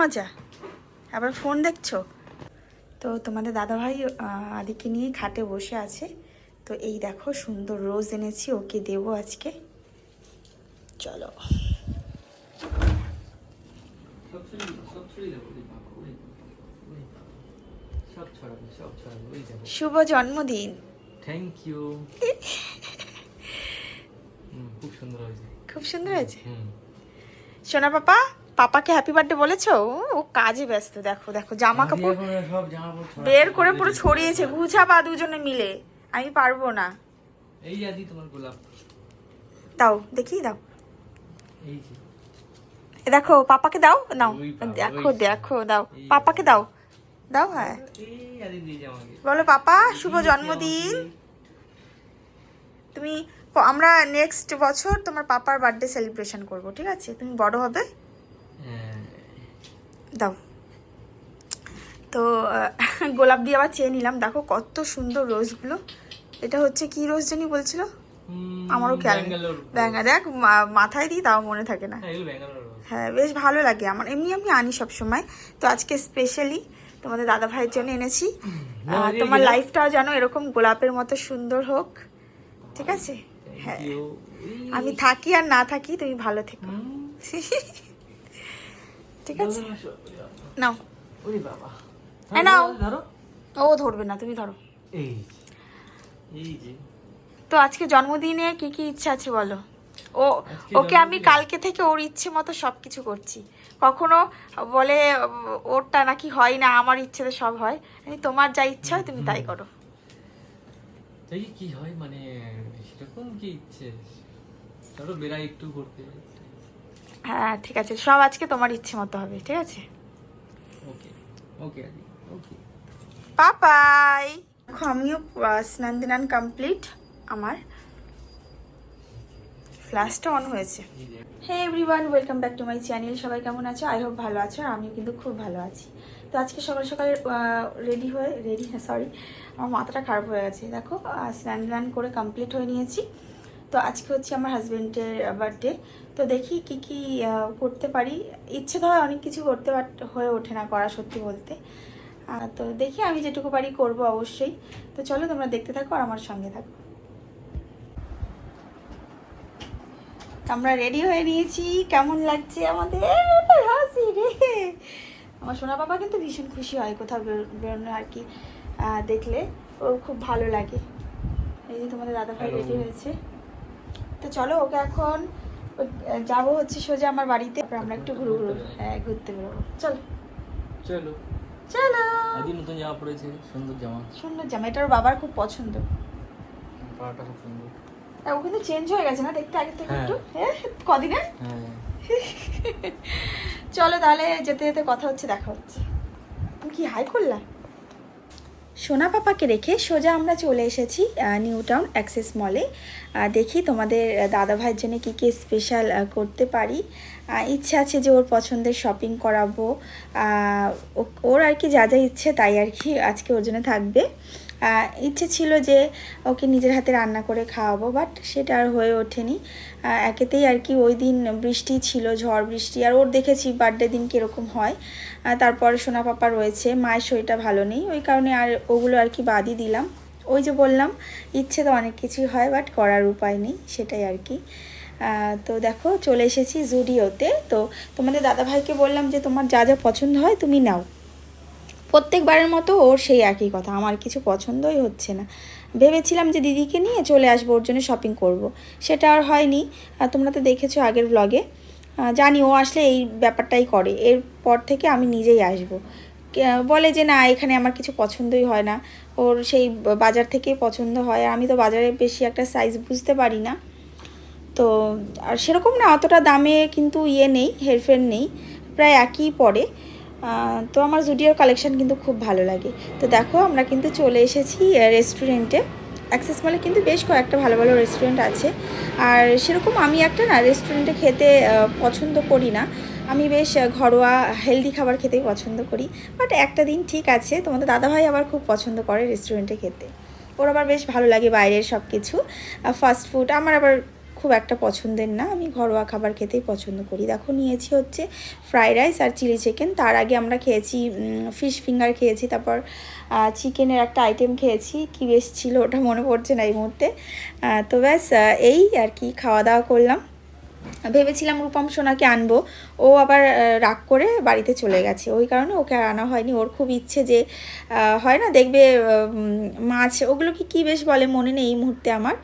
মজা। আবার ফোন দেখছ? তো তোমাদের দাদাভাই আদিকে নিয়ে খাটে বসে আছে। তো এই দেখো সুন্দর রোজ এনেছি ওকে দেবো আজকে। চলো। শুভ জন্মদিন। থ্যাংক ইউ খুব সুন্দর হয়েছে। খুব সুন্দর হয়েছে? সোনা পাপা? পাপাকে হ্যাপি বার্থডে বলেছ? ও, কাজে ব্যস্ত দেখো দেখো জামা কাপড়। বের করে পুরো ছড়িয়েছে গুছাবা দুজনে মিলে। আমি পারব না। এই আদি তোমার গোলাপ। দাও দেখি দাও। এই দেখো পাপাকে দাও নাও দেখো দেখো দাও পাপাকে দাও। দাও হ্যাঁ। বলো পাপা শুভ জন্মদিন। তুমি আমরা নেক্সট বছর তোমার পাপার বার্থডে সেলিব্রেশন করব ঠিক আছে? তুমি বড় হবে। দাও। তো গোলাপ দিয়ে আবার চেয়ে নিলাম। দেখো কত সুন্দর রোজগুলো। এটা হচ্ছে কি রোজ জানি বলছিল? আমারও খেয়াল ব্যাঙ্গা দেখ মাথায় দিই তাও মনে থাকে না। হ্যাঁ। হ্যাঁ বেশ ভালো লাগে আমার। এমনি আমি আনি সব সময় তো আজকে স্পেশালি তোমাদের দাদা ভাইয়ের জন্য এনেছি। তোমার লাইফটাও যেন এরকম গোলাপের মতো সুন্দর হোক। ঠিক আছে? হ্যাঁ। আমি থাকি আর না থাকি তুমি ভালো থেকো। ঠিক আছে। নাও। ওরে বাবা। নাও। ধরো। ও ধরবে না তুমি ধরো। এই এই যে। তো আজকে জন্মদিনে কি কি ইচ্ছা আছে বলো? ও ওকে আমি কালকে থেকে ওর ইচ্ছে মতো সব কিছু করছি। কখনো বলে ওরটা নাকি হয় না আমার ইচ্ছেতে সব হয়। আমি তোমার যা ইচ্ছা হয় তুমি তাই করো। কি হয় মানে সেরকম কি ইচ্ছে? চলো বেড়াই একটু ঘুরতে হ্যাঁ ঠিক আছে। সব আজকে তোমার ইচ্ছে মতো হবে ঠিক আছে? ওকে ওকে ওকে। পাপাই আমিও স্নান দিনান কমপ্লিট আমার ফ্ল্যাশটা অন হয়েছে। Hey everyone welcome back to my channel সবাই কেমন আছো? আই হোপ ভালো আছো আর আমিও কিন্তু খুব ভালো আছি। তো আজকে সকাল সকাল রেডি হয়ে রেডি হ্যাঁ সরি আমার মাথাটা খারাপ হয়ে গেছে। দেখো স্নান দান করে কমপ্লিট হয়ে নিয়েছি। তো আজকে হচ্ছে আমার হাজব্যান্ডের বার্থডে তো দেখি কি কি করতে পারি। ইচ্ছে তো হয় অনেক কিছু করতে বাট হয়ে ওঠে না করা সত্যি বলতে। তো দেখি আমি যেটুকু পারি করব অবশ্যই। তো চলো তোমরা দেখতে থাকো আর আমার সঙ্গে থাকো। আমরা রেডি হয়ে নিয়েছি। কেমন লাগছে আমাদের? হাসি রে। আমার সোনা বাবা কিন্তু ভীষণ খুশি হয় কোথাও বের- বেরোনো আর কি। দেখলে ও খুব ভালো লাগে। এই যে তোমাদের দাদা ভাই রেডি হয়েছে। তো চলো ওকে এখন যাব হচ্ছে সোজা আমার বাড়িতে তারপর আমরা একটু ঘুরু ঘুরু হ্যাঁ ঘুরতে বেরোবো। চলো। চলো। চলো। আদি নতুন জামা পড়েছে সুন্দর জামা। সুন্দর জামা এটা ওর বাবার খুব পছন্দ। পাড়াটা খুব সুন্দর। তা ও কিন্তু চেঞ্জ হয়ে গেছে না দেখতে আগে থেকে হ্যাঁ। একটু? হ্যাঁ কদিনে? হ্যাঁ। চলো তাহলে যেতে যেতে কথা হচ্ছে দেখা হচ্ছে। তুমি কি হাই করলা? সোনা পাপাকে রেখে সোজা আমরা চলে এসেছি নিউ টাউন অ্যাক্সেস মলে। দেখি তোমাদের দাদা ভাইয়ের জন্য কী কী স্পেশাল করতে পারি। ইচ্ছা আছে যে ওর পছন্দের শপিং করাবো। ওর আর কি যা যা ইচ্ছে তাই আর কি আজকে ওর জন্য থাকবে। ইচ্ছে ছিল যে ওকে নিজের হাতে রান্না করে খাওয়াবো বাট সেটা আর হয়ে ওঠেনি। একেতেই আর কি ওই দিন বৃষ্টি ছিল, ঝড় বৃষ্টি, আর ওর দেখেছি বার্থডে দিন কীরকম হয়। তারপরে সোনা পাপা রয়েছে, মায়ের শরীরটা ভালো নেই, ওই কারণে আর ওগুলো আর কি বাদই দিলাম। ওই যে বললাম, ইচ্ছে তো অনেক কিছুই হয় বাট করার উপায় নেই, সেটাই আর কি। তো দেখো, চলে এসেছি জুডিওতে। তো তোমাদের দাদাভাইকে বললাম যে, তোমার যা যা পছন্দ হয়, তুমি নাও। প্রত্যেকবারের মতো ওর সেই একই কথা। আমার কিছু পছন্দই হচ্ছে না। ভেবেছিলাম যে দিদিকে নিয়ে চলে আসব, ওর জন্য শপিং করব। সেটা আর হয়নি। তোমরা তো দেখেছ আগের ব্লগে জানি ও আসলে এই ব্যাপারটাই করে। এরপর থেকে আমি নিজেই আসব। বলে যে না, এখানে আমার কিছু পছন্দই হয় না। ওর সেই বাজার থেকেই পছন্দ হয়। আমি তো বাজারে বেশি একটা সাইজ বুঝতে পারি না। তো, আর সেরকম না, অতটা দামে কিন্তু ইয়ে নেই, হেরফের নেই। প্রায় একই পড়ে। তো আমার জুডিওর কালেকশান কিন্তু খুব ভালো লাগে। তো দেখো, আমরা কিন্তু চলে এসেছি রেস্টুরেন্টে অ্যাক্সেস মলে কিন্তু বেশ কয়েকটা ভালো ভালো রেস্টুরেন্ট আছে। আর সেরকম আমি একটা না রেস্টুরেন্টে খেতে পছন্দ করি না। আমি বেশ ঘরোয়া হেলদি খাবার খেতেই পছন্দ করি। বাট একটা দিন ঠিক আছে, তোমাদের দাদাভাই আবার খুব পছন্দ করে রেস্টুরেন্টে খেতে। ওর আবার বেশ ভালো লাগে বাইরের সব কিছু ফাস্ট ফুড আমার আবার খুব একটা পছন্দের না। আমি ঘরোয়া খাবার খেতেই পছন্দ করি। দেখো, নিয়েছি হচ্ছে ফ্রাইড রাইস আর চিলি চিকেন। তার আগে আমরা খেয়েছি ফিশ ফিঙ্গার খেয়েছি, তারপর চিকেনের একটা আইটেম খেয়েছি। কি বেশ ছিল, ওটা মনে পড়ছে না এই মুহূর্তে। তো ব্যাস এই আর কি খাওয়া দাওয়া করলাম। ভেবেছিলাম রূপম সোনাকে আনব। ও আবার রাগ করে বাড়িতে চলে গেছে। ওই কারণে ওকে আর আনা হয়নি। ওর খুব ইচ্ছে যে হয় না? দেখবে মাছ ওগুলো কি কী বেশ বলে মনে নেই এই মুহূর্তে আমার।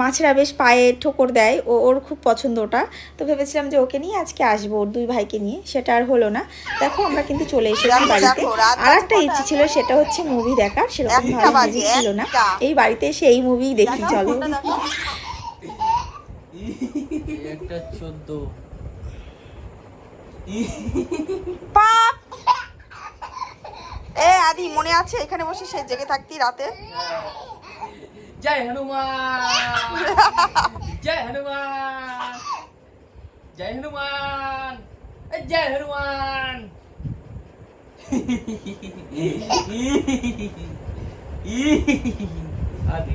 মাছেরা বেশ পায়ে ঠোকর দেয়। ও ওর খুব পছন্দ ওটা। তো ভেবেছিলাম যে ওকে নিয়ে আজকে আসব ওর দুই ভাইকে নিয়ে। সেটা আর হলো না। দেখো আমরা কিন্তু চলে এসেছি বাড়িতে। আর একটা ইচ্ছে ছিল সেটা হচ্ছে মুভি দেখার। সেরকম ভালো মুভি ছিল না। এই বাড়িতে এসে এই মুভি দেখি চলো। একটা চোদ্দ পাপ এ আদি মনে আছে এখানে বসে সে জেগে থাকতি রাতে জয় হনুমান জয় হনুমান জয় হনুমান জয় হনুমান আদি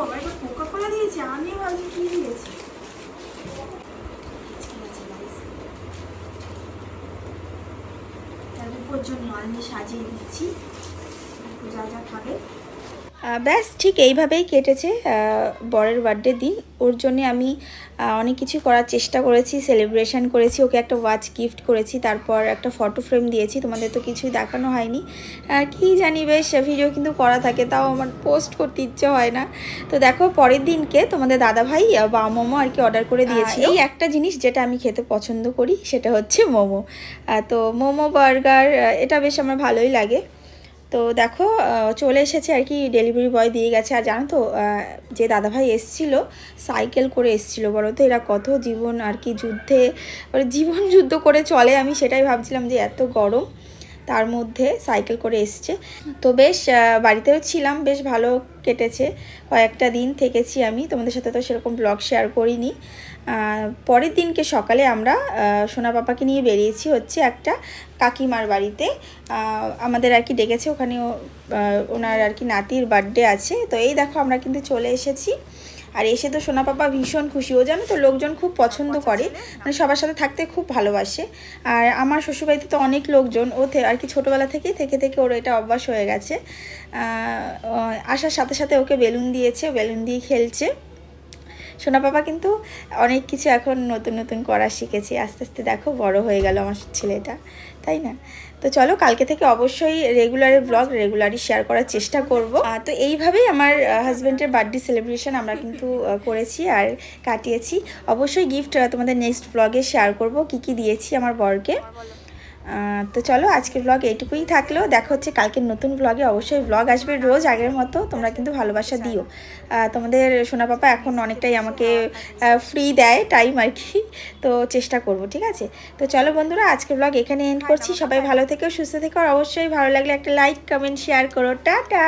বাবা এটা কোকা কোলা দিয়েছে আমি ভাবছি কি দিয়েছে। তার উপর জন্য আমি সাজিয়ে দিচ্ছি, যা যা খাবে ব্যাস ঠিক এইভাবেই কেটেছে বরের বার্থডে দিন। ওর জন্যে আমি অনেক কিছু করার চেষ্টা করেছি সেলিব্রেশন করেছি ওকে একটা ওয়াচ গিফট করেছি তারপর একটা ফটো ফ্রেম দিয়েছি তোমাদের তো কিছুই দেখানো হয়নি। কি জানি বেশ ভিডিও কিন্তু করা থাকে তাও আমার পোস্ট করতে ইচ্ছে হয় না। তো দেখো পরের দিনকে তোমাদের দাদাভাই বা মোমো আর কি অর্ডার করে দিয়েছি। এই একটা জিনিস যেটা আমি খেতে পছন্দ করি সেটা হচ্ছে মোমো। তো মোমো বার্গার এটা বেশ আমার ভালোই লাগে। তো দেখো চলে এসেছে আর কি ডেলিভারি বয় দিয়ে গেছে। আর জানো তো যে দাদাভাই এসছিল সাইকেল করে এসছিল, বলো তো এরা কত জীবন আর কি যুদ্ধে মানে জীবন যুদ্ধ করে চলে। আমি সেটাই ভাবছিলাম যে এত গরম, তার মধ্যে সাইকেল করে এসছে। তো বেশ বাড়িতেও ছিলাম, বেশ ভালো কেটেছে। কয়েকটা দিন থেকেছি আমি। তোমাদের সাথে তো সেরকম ব্লগ শেয়ার করিনি। পরের দিনকে সকালে আমরা সোনা পাপাকে নিয়ে বেরিয়েছি হচ্ছে একটা কাকিমার বাড়িতে। আমাদের আর কি ডেকেছে ওখানেও আহ, ওনার আর কি নাতির বার্থডে আছে। তো এই দেখো আমরা কিন্তু চলে এসেছি। আর এসে তো সোনা পাপা ভীষণ খুশি। ও জানো তো লোকজন খুব পছন্দ করে। মানে সবার সাথে থাকতে খুব ভালোবাসে। আর আমার শ্বশুরবাড়িতে তো অনেক লোকজন। ও আর কি ছোটোবেলা থেকেই থেকে থেকে ওর এটা অভ্যাস হয়ে গেছে। আসার সাথে সাথে ওকে বেলুন দিয়েছে। বেলুন দিয়ে খেলছে। সোনা পাপা কিন্তু অনেক কিছু এখন নতুন নতুন করা শিখেছে। আস্তে আস্তে দেখো বড় হয়ে গেল আমার ছেলেটা, তাই না? তো চলো কালকে থেকে অবশ্যই রেগুলার ব্লগ রেগুলারই শেয়ার করার চেষ্টা করব। তো এইভাবেই আমার হাজব্যান্ডের বার্থডে সেলিব্রেশন আমরা কিন্তু করেছি আর কাটিয়েছি। অবশ্যই গিফট তোমাদের নেক্সট ব্লগে শেয়ার করব। কি কি দিয়েছি আমার বরকে? তো চলো আজকের ব্লগ এইটুকুই থাকল। দেখা হচ্ছে কালকের নতুন ব্লগে অবশ্যই ব্লগ আসবে রোজ আগের মতো। তোমরা কিন্তু ভালোবাসা দিও। তোমাদের সোনা পাপা এখন অনেকটাই আমাকে ফ্রি দেয় টাইম আর কি। তো চেষ্টা করব ঠিক আছে? তো চলো বন্ধুরা আজকের ব্লগ এখানে এন্ড করছি। সবাই ভালো থেকো সুস্থ থেকো। অবশ্যই ভালো লাগলে একটা লাইক কমেন্ট শেয়ার করো। টাটা!